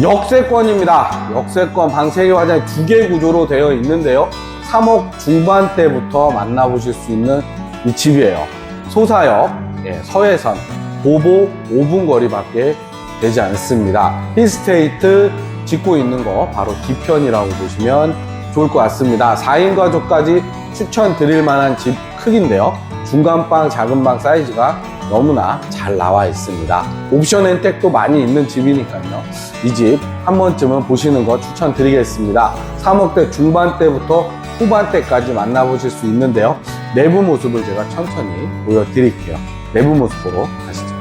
역세권입니다. 역세권 방 3개 화장이 2개 구조로 되어 있는데요. 3억 중반대부터 만나보실 수 있는 이 집이에요. 소사역, 예, 서해선, 보보 5분 거리밖에 되지 않습니다. 힐스테이트 짓고 있는 거 바로 뒤편이라고 보시면 좋을 것 같습니다. 4인 가족까지 추천드릴 만한 집 크기인데요. 중간 방, 작은 방 사이즈가 너무나 잘 나와 있습니다. 옵션 앤택도 많이 있는 집이니까요. 이 집 한 번쯤은 보시는 거 추천드리겠습니다. 3억대 중반대부터 후반대까지 만나보실 수 있는데요. 내부 모습을 제가 천천히 보여드릴게요. 내부 모습으로 가시죠.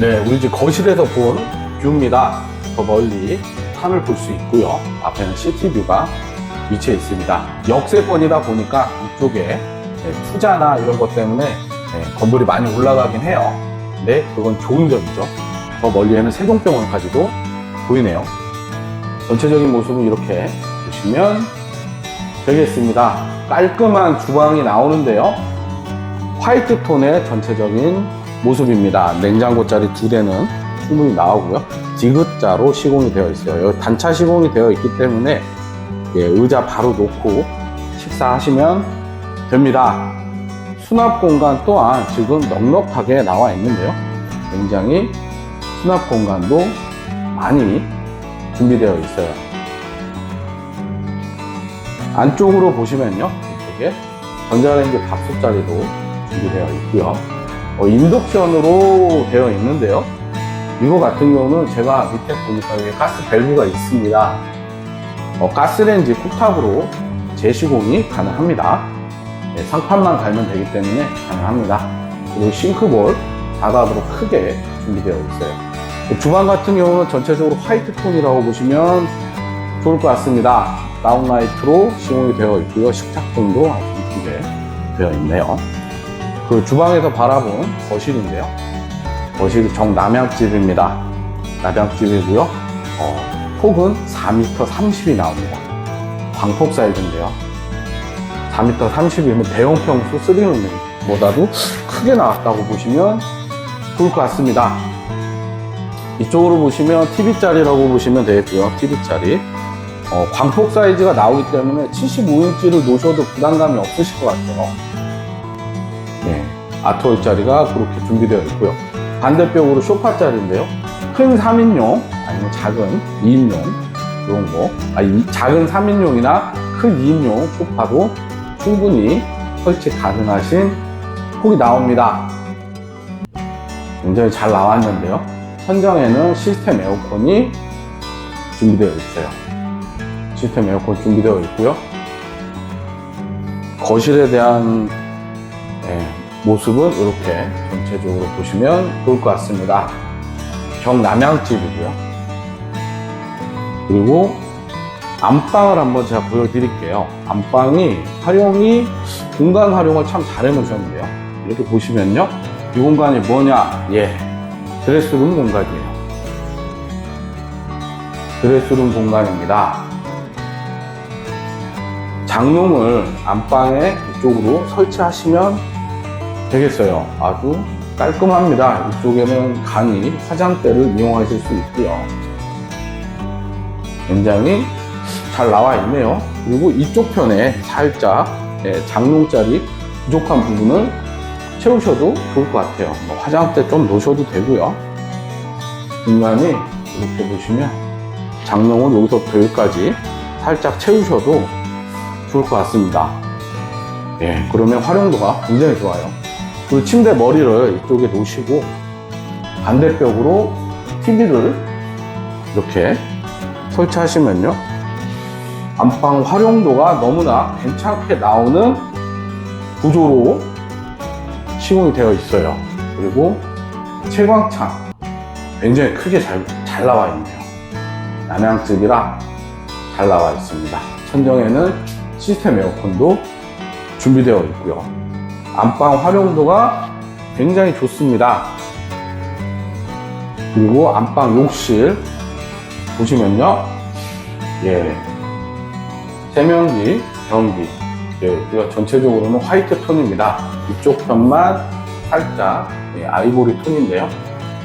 네, 우리 집 거실에서 본 뷰입니다. 저 멀리 산을 볼 수 있고요. 앞에는 시티뷰가 위치해 있습니다. 역세권이다 보니까 이쪽에 네, 투자나 이런 것 때문에 네, 건물이 많이 올라가긴 해요. 근데 그건 좋은 점이죠. 저 멀리에는 세종병원까지도 보이네요. 전체적인 모습은 이렇게 보시면 되겠습니다. 깔끔한 주방이 나오는데요. 화이트 톤의 전체적인 모습입니다. 냉장고 자리 두 대는 충분히 나오고요. 디귿자로 시공이 되어 있어요. 단차 시공이 되어 있기 때문에 예, 의자 바로 놓고 식사하시면 됩니다. 수납 공간 또한 지금 넉넉하게 나와 있는데요. 굉장히 수납 공간도 많이 준비되어 있어요. 안쪽으로 보시면요. 이쪽에 전자레인지 밥솥 자리도 준비되어 있고요. 어, 인덕션으로 되어 있는데요. 이거 같은 경우는 제가 밑에 보니까 여기 가스 밸브가 있습니다. 어, 가스레인지 쿡탑으로 재시공이 가능합니다. 네, 상판만 달면 되기 때문에 가능합니다. 그리고 싱크볼 사각으로 크게 준비되어 있어요. 그 주방 같은 경우는 전체적으로 화이트 톤이라고 보시면 좋을 것 같습니다. 다운라이트로 시공이 되어 있고요. 식탁등도 아주 이쁘게 되어 있네요. 그 주방에서 바라본 거실인데요. 거실이 정남향집입니다. 남향집이고요. 어, 폭은 4m 30이 나옵니다. 광폭 사이즈인데요. 4m 30이면 대형 평수 3룸보다도 크게 나왔다고 보시면 좋을 것 같습니다. 이쪽으로 보시면 TV짜리라고 보시면 되겠고요. TV짜리. 어, 광폭 사이즈가 나오기 때문에 75인치를 놓으셔도 부담감이 없으실 것 같아요. 네, 아트월 자리가 그렇게 준비되어 있고요. 반대쪽으로 소파 자리인데요. 큰 3인용 아니면 작은 2인용 이런 거, 아, 이 작은 3인용이나 큰 2인용 소파도 충분히 설치 가능하신 폭이 나옵니다. 굉장히 잘 나왔는데요. 천장에는 시스템 에어컨이 준비되어 있어요. 시스템 에어컨 준비되어 있고요. 거실에 대한 예, 모습은 이렇게 전체적으로 보시면 좋을 것 같습니다. 경남향집이고요. 그리고 안방을 한번 제가 보여드릴게요. 안방이 활용이 공간 활용을 참 잘 해놓으셨는데요. 이렇게 보시면요. 이 공간이 뭐냐? 예, 드레스룸 공간이에요. 드레스룸 공간입니다. 장롱을 안방에 이쪽으로 설치하시면 되겠어요. 아주 깔끔합니다. 이쪽에는 간이 화장대를 이용하실 수 있고요. 굉장히 잘 나와 있네요. 그리고 이쪽 편에 살짝 예, 장롱짜리 부족한 부분을 채우셔도 좋을 것 같아요. 뭐 화장대 좀 놓으셔도 되고요. 공간이 이렇게 보시면 장롱을 여기서부터 여기까지 살짝 채우셔도 좋을 것 같습니다. 예, 그러면 활용도가 굉장히 좋아요. 그 침대 머리를 이쪽에 놓으시고 반대벽으로 TV를 이렇게 설치하시면요. 안방 활용도가 너무나 괜찮게 나오는 구조로 시공이 되어 있어요. 그리고 채광창 굉장히 크게 잘, 잘 나와 있네요. 남양집이라 잘 나와 있습니다. 천정에는 시스템 에어컨도 준비되어 있고요. 안방 활용도가 굉장히 좋습니다. 그리고 안방 욕실 보시면요. 예. 세면기, 변기 있고요. 전체적으로는 화이트 톤입니다. 이쪽 편만 살짝 예, 아이보리 톤인데요.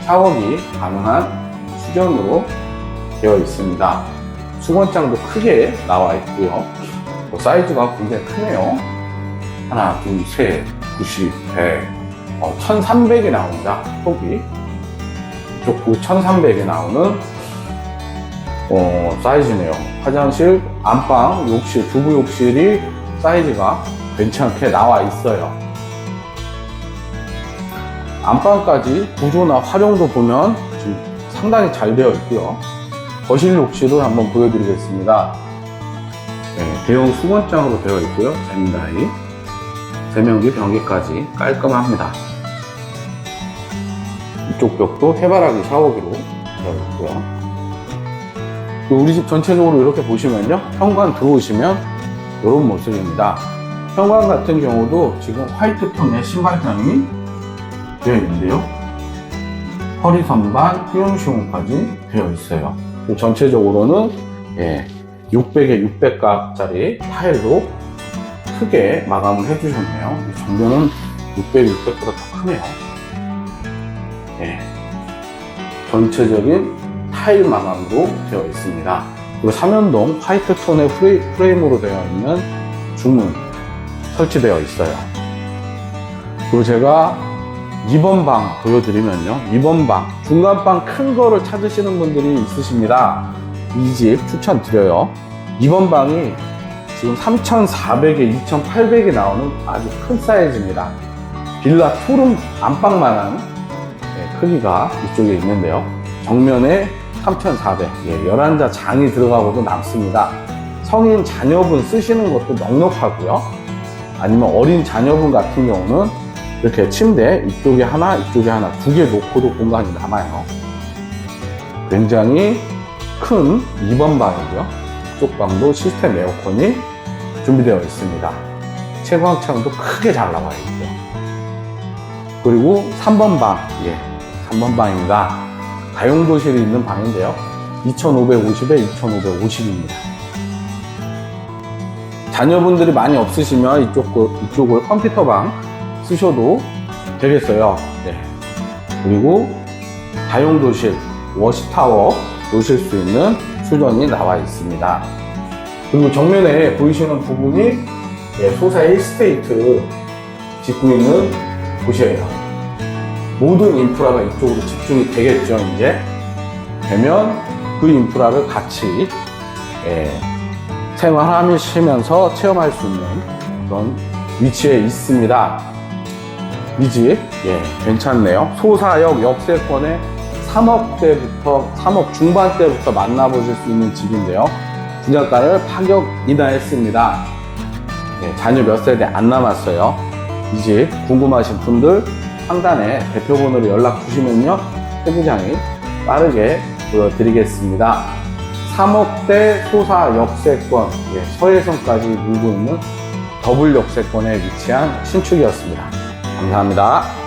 샤워기 가능한 수전으로 되어 있습니다. 수건장도 크게 나와 있고요. 뭐 사이즈가 굉장히 크네요. 하나, 둘, 셋, 90, 100, 어, 1300이 나옵니다. 폭이. 이쪽 1300이 나오는 어, 사이즈네요. 화장실, 안방, 욕실, 부부 욕실이 사이즈가 괜찮게 나와 있어요. 안방까지 구조나 활용도 보면 지금 상당히 잘 되어 있고요. 거실 욕실을 한번 보여드리겠습니다. 네, 대형 수건장으로 되어 있고요. 젠다이. 세면기 변기까지 깔끔합니다. 이쪽 벽도 해바라기 샤워기로 되어 있고요. 그 우리 집 전체적으로 이렇게 보시면요. 현관 들어오시면 이런 모습입니다. 현관 같은 경우도 지금 화이트 톤의 신발장이 되어 있는데요. 허리 선반, 후용시공까지 되어 있어요. 전체적으로는 예, 600에 600각짜리 타일로 크게 마감을 해주셨네요. 이 정면은 600, 600보다 더 크네요. 예. 전체적인 타일 마감으로 되어 있습니다. 그리고 삼연동 화이트 톤의 프레, 프레임으로 되어 있는 중문 설치되어 있어요. 그리고 제가 2번 방 보여드리면요. 2번 방, 중간 방 큰 거를 찾으시는 분들이 있으십니다. 이 집 추천드려요. 2번 방이 지금 3,400에 2,800에 나오는 아주 큰 사이즈입니다. 빌라 투룸 안방만한 네, 크기가 이쪽에 있는데요. 정면에 3,400, 예, 11자 장이 들어가고도 남습니다. 성인 자녀분 쓰시는 것도 넉넉하고요. 아니면 어린 자녀분 같은 경우는 이렇게 침대 이쪽에 하나, 이쪽에 하나, 두 개 놓고도 공간이 남아요. 굉장히 큰 2번 방이고요. 이쪽 방도 시스템 에어컨이 준비되어 있습니다. 채광창도 크게 잘 나와 있고요. 그리고 3번 방, 예, 3번 방입니다. 다용도실이 있는 방인데요. 2550에 2550입니다. 자녀분들이 많이 없으시면 이쪽, 거- 이쪽을 컴퓨터 방 쓰셔도 되겠어요. 네. 그리고 다용도실, 워시타워 놓으실 수 있는 수전이 나와 있습니다. 그리고 정면에 보이시는 부분이 예, 소사 힐스테이트 짓고 있는 곳이에요. 모든 인프라가 이쪽으로 집중이 되겠죠, 이제. 되면 그 인프라를 같이 예, 생활하시면서 체험할 수 있는 그런 위치에 있습니다. 이 집, 예, 괜찮네요. 소사역 역세권에 3억대부터, 3억 중반대부터 만나보실 수 있는 집인데요. 분양가를 파격 인하했습니다. 예, 자녀 몇 세대 안 남았어요. 이 집 궁금하신 분들 상단에 대표번호로 연락 주시면요. 세부장이 빠르게 보여드리겠습니다. 3억대 소사 역세권, 예, 서해선까지 밀고 있는 더블 역세권에 위치한 신축이었습니다. 감사합니다.